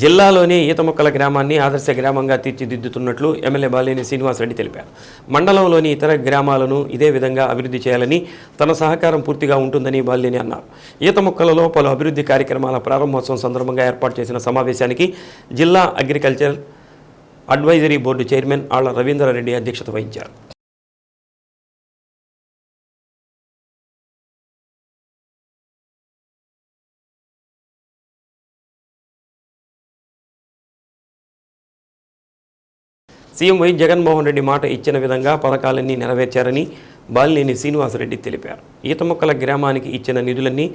జిల్లాలోని ఈతముక్కల గ్రామాన్ని ఆదర్శ గ్రామంగా తీర్చిదిద్దుతున్నట్లు ఎమ్మెల్యే బాలినేని శ్రీనివాసరెడ్డి తెలిపారు. మండలంలోని ఇతర గ్రామాలను ఇదే విధంగా అభివృద్ధి చేయాలని తన సహకారం పూర్తిగా ఉంటుందని బాలినేని అన్నారు. ఈతముక్కలలో పలు అభివృద్ధి కార్యక్రమాల ప్రారంభోత్సవం సందర్భంగా ఏర్పాటు చేసిన సమావేశానికి జిల్లా అగ్రికల్చర్ అడ్వైజరీ బోర్డు చైర్మన్ ఆళ్ళ రవీంద్రారెడ్డి అధ్యక్షత వహించారు. సీఎం వై జగన్మోహన్ రెడ్డి మాట ఇచ్చిన విధంగా పథకాలన్నీ నెరవేర్చారని బాలినేని శ్రీనివాసరెడ్డి తెలిపారు. ఈతముక్కల గ్రామానికి ఇచ్చిన నిధులన్నీ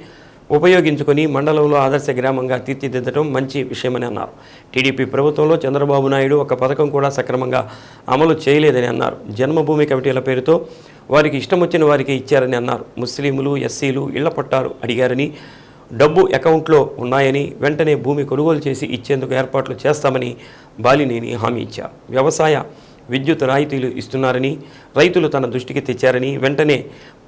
ఉపయోగించుకొని మండలంలో ఆదర్శ గ్రామంగా తీర్చిదిద్దడం మంచి విషయమని అన్నారు. టీడీపీ ప్రభుత్వంలో చంద్రబాబు నాయుడు ఒక పథకం కూడా సక్రమంగా అమలు చేయలేదని అన్నారు. జన్మభూమి కమిటీల పేరుతో వారికి ఇష్టం వచ్చిన వారికి ఇచ్చారని అన్నారు. ముస్లింలు ఎస్సీలు ఇళ్ళ పట్టారు అడిగారని డబ్బు అకౌంట్లో ఉన్నాయని వెంటనే భూమి కొనుగోలు చేసి ఇచ్చేందుకు ఏర్పాట్లు చేస్తామని బాలినేని హామీ ఇచ్చారు. వ్యవసాయ విద్యుత్ రాయితీలు ఇస్తున్నారని రైతులు తన దృష్టికి తెచ్చారని వెంటనే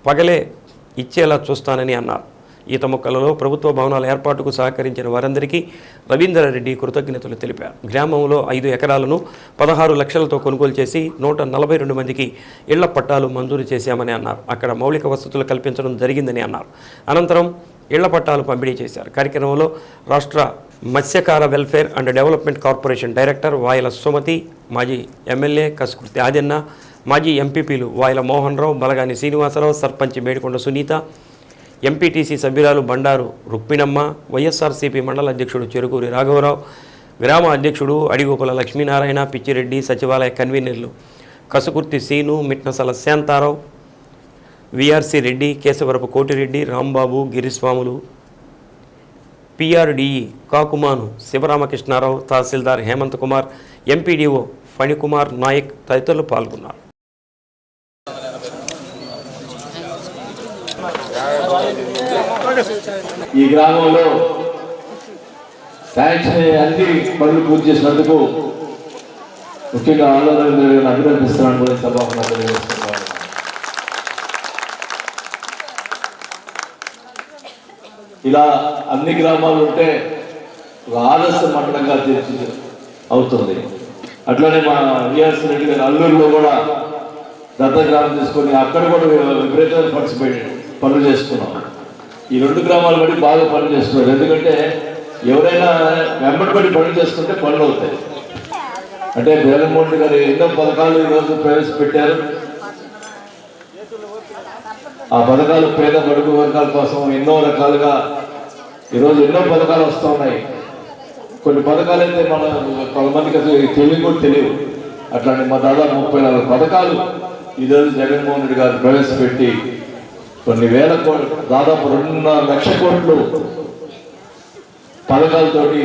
పగలే ఇచ్చేలా చూస్తానని అన్నారు. ఈత మొక్కలలో ప్రభుత్వ భవనాల ఏర్పాటుకు సహకరించిన వారందరికీ రవీందర్రెడ్డి కృతజ్ఞతలు తెలిపారు. గ్రామంలో ఐదు ఎకరాలను పదహారు లక్షలతో కొనుగోలు చేసి నూట నలభై రెండు మందికి ఇళ్ళ పట్టాలు మంజూరు చేశామని అన్నారు. అక్కడ మౌలిక వసతులు కల్పించడం జరిగిందని అన్నారు. అనంతరం ఇళ్ళ పట్టాలు పంపిణీ చేశారు. కార్యక్రమంలో రాష్ట్ర మత్స్యకార welfare and development corporation director Vayala Sumathi మాజీ ఎమ్మెల్యే కసుకృతి ఆదిన్న మాజీ ఎంపీపీలు వాయల మోహన్ రావు బలగాని శ్రీనివాసరావు సర్పంచ్ మేడికొండ సునీత ఎంపీటీసీ సభ్యురాలు బండారు రుక్మిణమ్మ వైఎస్ఆర్సీపీ మండల అధ్యక్షుడు చెరుకూరి రాఘవరావు గ్రామ అధ్యక్షుడు అడిగోపుల లక్ష్మీనారాయణ పిచ్చిరెడ్డి సచివాలయ కన్వీనర్లు Kasukurthi Seenu Mitnasala Shantarao VRC Reddy Kesavarapu Kotireddy Rambabu Giriswamulu PRDE Kakumanu Sivaramakrishnarao tahsildar Hemanth Kumar MPDO Phanikumar Naik తదితరులు పాల్గొన్నారు. ఈ గ్రామంలో అన్ని పనులు పూర్తి చేసినందుకు ముఖ్యంగా ఆందోళన అభినందిస్తున్నాను కూడా ఈ ఇలా అన్ని గ్రామాలు ఉంటే ఆదర్శ మండలంగా తీర్చి అవుతుంది. అట్లనే మా విఆర్సీ రెడ్డి గారు అల్లూరులో కూడా దత్త గ్రామం తీసుకొని అక్కడ కూడా విపరీతమైన పార్టిసిపేట్ పనులు చేసుకున్నాం. ఈ రెండు గ్రామాలు బట్టి బాగా పనులు చేస్తున్నారు. ఎందుకంటే ఎవరైనా వెంబడిపడి పనులు చేసుకుంటే పనులు అవుతాయి. అంటే జగన్మోహన్ రెడ్డి గారు ఎన్నో పథకాలు ఈరోజు ప్రవేశపెట్టారు. ఆ పథకాలు పేద బడుగు వర్గాల కోసం ఎన్నో రకాలుగా ఈరోజు ఎన్నో పథకాలు వస్తున్నాయి కొన్ని పథకాలు అయితే మన కొంతమందికి అసలు తెలివి కూడా తెలియదు అట్లాంటి మా దాదాపు ముప్పై నాలుగు పథకాలు ఈరోజు జగన్మోహన్ రెడ్డి గారు ప్రవేశపెట్టి కొన్ని వేల కోట్లు దాదాపు రెండున్నర లక్ష కోట్లు పథకాలతోటి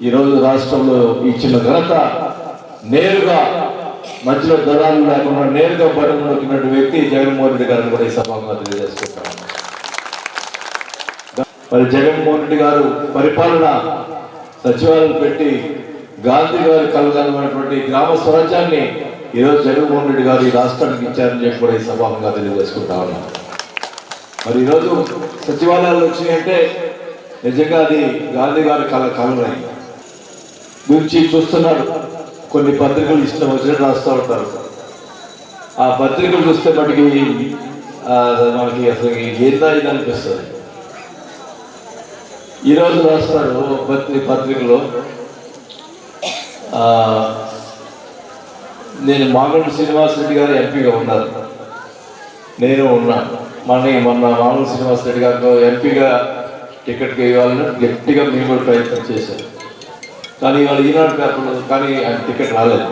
ఈరోజు రాష్ట్రంలో ఇచ్చిన ఘనత నేరుగా మధ్యలో దళాలు లేకుండా నేరుగా బటన్ నొక్కినట్టు వ్యక్తి జగన్మోహన్ రెడ్డి గారిని కూడా ఈ సభగా తెలియజేసుకుంటాం మరి జగన్మోహన్ రెడ్డి గారు పరిపాలన సచివాలయం పెట్టి గాంధీ గారి కలగలమైనటువంటి గ్రామ స్వరాజ్యాన్ని ఈరోజు జగన్మోహన్ రెడ్డి గారు ఈ రాష్ట్రానికి ఇచ్చారని చెప్పి కూడా ఈ సభాముగా తెలియజేసుకుంటా ఉన్నాం. మరి ఈరోజు సచివాలయాలు వచ్చినాయంటే నిజంగా అది గాంధీ గారి కల కలనై. గురించి చూస్తున్నారు కొన్ని పత్రికలు ఇష్టం వచ్చినట్టు రాస్తూ ఉంటారు. ఆ పత్రికలు చూస్తే మనకి మనకి అసలు ఏందా ఇది అనిపిస్తుంది. ఈరోజు రాస్తారు పత్రి పత్రికలో నేను మామూలు శ్రీనివాస్ రెడ్డి గారు ఎంపీగా ఉన్నారు నేను ఉన్నా. మన మొన్న మామూలు శ్రీనివాసరెడ్డి గారితో ఎంపీగా టికెట్కి ఇవ్వాలని గట్టిగా మేము కూడా ప్రయత్నం చేశారు కానీ ఇవాళ ఈనాడు పేపర్లో కానీ ఆయన టికెట్ రాలేదు.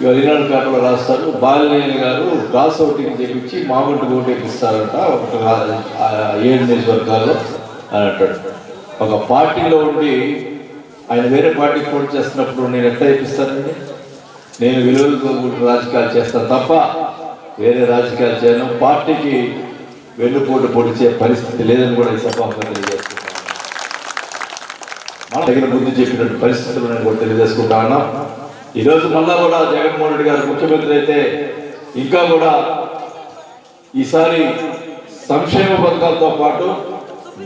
ఇవాళ ఈనాడు పేపర్లో రాస్తారు. బాలినేని గారు క్రాస్ ఓటింగ్ చేయించి మామూలు ఓటు ఇస్తారంట. ఒక ఏడు నియోజకవర్గాల్లో అని అంటాడు. ఒక పార్టీలో ఉండి ఆయన వేరే పార్టీకి పోటీ చేస్తున్నప్పుడు నేను ఎట్లా ఇప్పిస్తానండి నేను విలువలతో రాజకీయాలు చేస్తాను తప్ప వేరే రాజకీయాలు చేయను. పార్టీకి వెన్నుపోటు పొడిచే పరిస్థితి లేదని కూడా ఈ సభాగా తగిన మన దగ్గర ముందు చెప్పినట్టు పరిస్థితులు నేను కూడా తెలియజేసుకుంటా ఉన్నాం. ఈరోజు మళ్ళా కూడా జగన్మోహన్ రెడ్డి గారు ముఖ్యమంత్రి అయితే ఇంకా కూడా ఈసారి సంక్షేమ పథకాలతో పాటు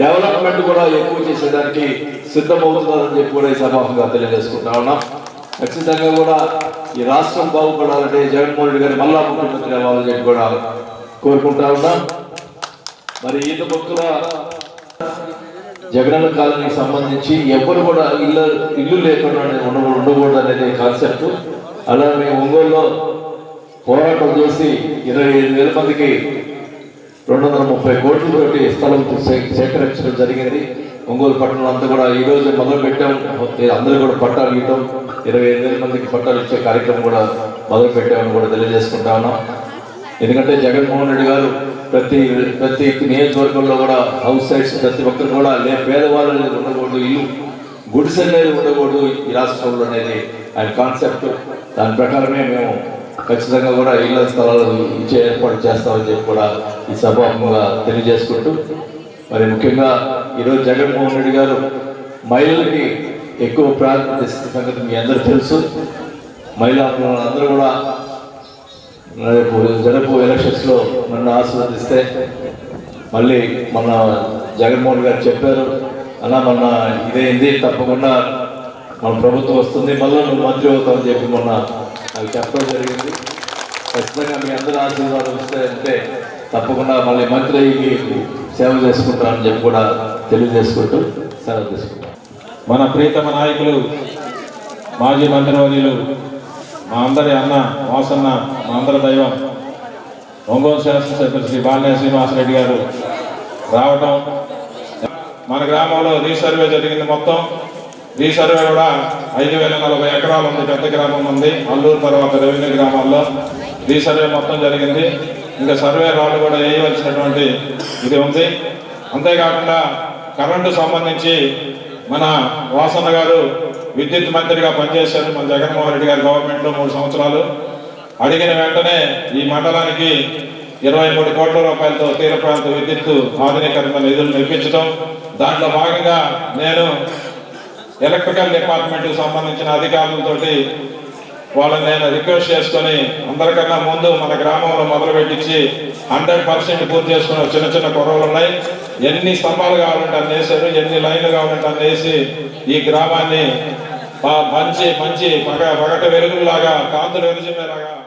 డెవలప్మెంట్ కూడా ఎక్కువ చేసేదానికి సిద్ధమవుతుందని చెప్పి కూడా ఈ సభాముగా తెలియజేసుకుంటా ఉన్నాం. ఖచ్చితంగా కూడా ఈ రాష్ట్రం బాగుపడాలంటే జగన్మోహన్ రెడ్డి గారు మళ్ళా ముఖ్యమంత్రి అవ్వాలని చెప్పి కూడా కోరుకుంటా ఉన్నాం. మరి ఈత భక్తుల జగనన్న కాలనీకి సంబంధించి ఎవరు కూడా ఇల్లు ఇల్లు లేకుండా ఉండ ఉండకూడదు అనేది కాన్సెప్ట్ అలా మేము ఒంగోలులో పోరాటం చేసి ఇరవై ఐదు వేల మందికి రెండు వందల ముప్పై కోట్ల తోటి స్థలం సే- సేకరించడం జరిగింది. ఒంగోలు పట్టణం అంతా కూడా ఈ రోజు మొదలు పెట్టాం. అందరూ కూడా పట్టాలు ఇవ్వడం ఇరవై ఐదు వేల మందికి పట్టాలు ఇచ్చే కార్యక్రమం కూడా మొదలు పెట్టామని కూడా తెలియజేసుకుంటా ఉన్నాం. ఎందుకంటే జగన్మోహన్ రెడ్డి గారు ప్రతి ప్రతి నియోజకవర్గంలో కూడా హౌస్ సైట్స్ ప్రతి ఒక్కరు కూడా లే పేదవాళ్ళు అనేది ఉండకూడదు ఇల్లు గుడిసె అనేది ఉండకూడదు ఈ రాష్ట్రంలో అనేది ఆయన కాన్సెప్ట్. దాని ప్రకారమే మేము ఖచ్చితంగా కూడా ఇళ్ళ స్థలాలు ఇచ్చే ఏర్పాటు చేస్తామని చెప్పి కూడా ఈ సభాముగా తెలియజేసుకుంటూ మరి ముఖ్యంగా ఈరోజు జగన్మోహన్ రెడ్డి గారు మహిళలకి ఎక్కువ ప్రాధాన్యత ఇస్తున్న సంగతి మీ అందరూ తెలుసు. మహిళా అందరూ కూడా రేపు జరపు ఎలక్షన్స్లో నన్ను ఆశీర్వదిస్తే మళ్ళీ మన జగన్మోహన్ గారు చెప్పారు అలా మన ఇదేంది? తప్పకుండా మన ప్రభుత్వం వస్తుంది మళ్ళీ నువ్వు మంత్రి అవుతావని చెప్పి మొన్న అవి చెప్పడం జరిగింది. ఖచ్చితంగా మీ అందరూ ఆశీర్వాదం వస్తే అంటే తప్పకుండా మళ్ళీ మంత్రి అయ్యి మీకు సేవ చేసుకుంటారని చెప్పి కూడా తెలియజేసుకుంటూ సెలవు తీసుకుంటాం. మన ప్రీతమ నాయకులు మాజీ మంత్రివర్యులు మా అందరి అన్న మోసన్న మా దైవం. ఒంగోలు శాసనసభ్యులు శ్రీ బాలినేని శ్రీనివాసరెడ్డి గారు రావటం. మన గ్రామంలో రీసర్వే జరిగింది మొత్తం. రీసర్వే కూడా ఐదు వేల నలభై ఎకరాలు ఉంది పెద్ద గ్రామం ఉంది అల్లూరు తర్వాత రెవెన్యూ గ్రామాల్లో. రీసర్వే మొత్తం జరిగింది. ఇంకా సర్వే రాళ్ళు కూడా వేయవలసినటువంటి ఇది ఉంది. అంతేకాకుండా కరెంటు సంబంధించి మన వాసన్న గారు విద్యుత్ మంత్రిగా పనిచేశారు మన జగన్మోహన్ రెడ్డి గారి గవర్నమెంట్లో మూడు సంవత్సరాలు. అడిగిన వెంటనే ఈ మండలానికి ఇరవై మూడు కోట్ల రూపాయలతో తీర ప్రాంత విద్యుత్ ఆధునీకరణ నిధులు నిర్మించడం దాంట్లో భాగంగా నేను ఎలక్ట్రికల్ డిపార్ట్మెంట్కి సంబంధించిన అధికారులతోటి వాళ్ళని నేను రిక్వెస్ట్ చేసుకొని అందరికన్నా ముందు మన గ్రామంలో మొదలు పెట్టించి హండ్రెడ్ పర్సెంట్ పూర్తి చేసుకున్న చిన్న చిన్న కొరవలు ఉన్నాయి. ఎన్ని స్తంభాలు కావాలంటే అన్ని వేసారు ఎన్ని లైన్లు కావాలంటే అన్ని వేసి ఈ గ్రామాన్ని మంచి మంచి పగ పగట వెలుగులాగా కాంతులు వెలుగులాగా